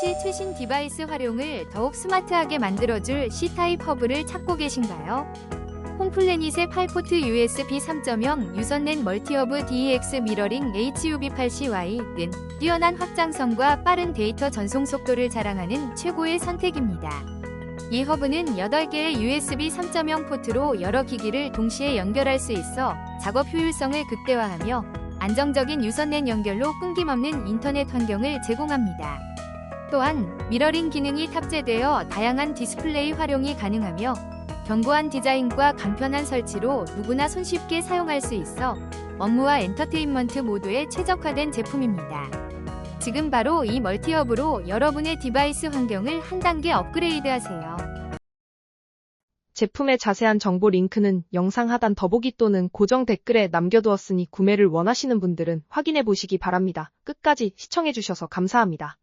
혹시 최신 디바이스 활용을 더욱 스마트하게 만들어줄 C타입 허브를 찾고 계신가요? 홈플래닛의 8포트 USB 3.0 유선넷 멀티허브 DEX 미러링 HUB8CY는 뛰어난 확장성과 빠른 데이터 전송 속도를 자랑하는 최고의 선택입니다. 이 허브는 8개의 USB 3.0 포트로 여러 기기를 동시에 연결할 수 있어 작업 효율성을 극대화하며 안정적인 유선넷 연결로 끊김없는 인터넷 환경을 제공합니다. 또한 미러링 기능이 탑재되어 다양한 디스플레이 활용이 가능하며 견고한 디자인과 간편한 설치로 누구나 손쉽게 사용할 수 있어 업무와 엔터테인먼트 모두에 최적화된 제품입니다. 지금 바로 이 멀티허브로 여러분의 디바이스 환경을 한 단계 업그레이드하세요. 제품의 자세한 정보 링크는 영상 하단 더보기 또는 고정 댓글에 남겨두었으니 구매를 원하시는 분들은 확인해 보시기 바랍니다. 끝까지 시청해주셔서 감사합니다.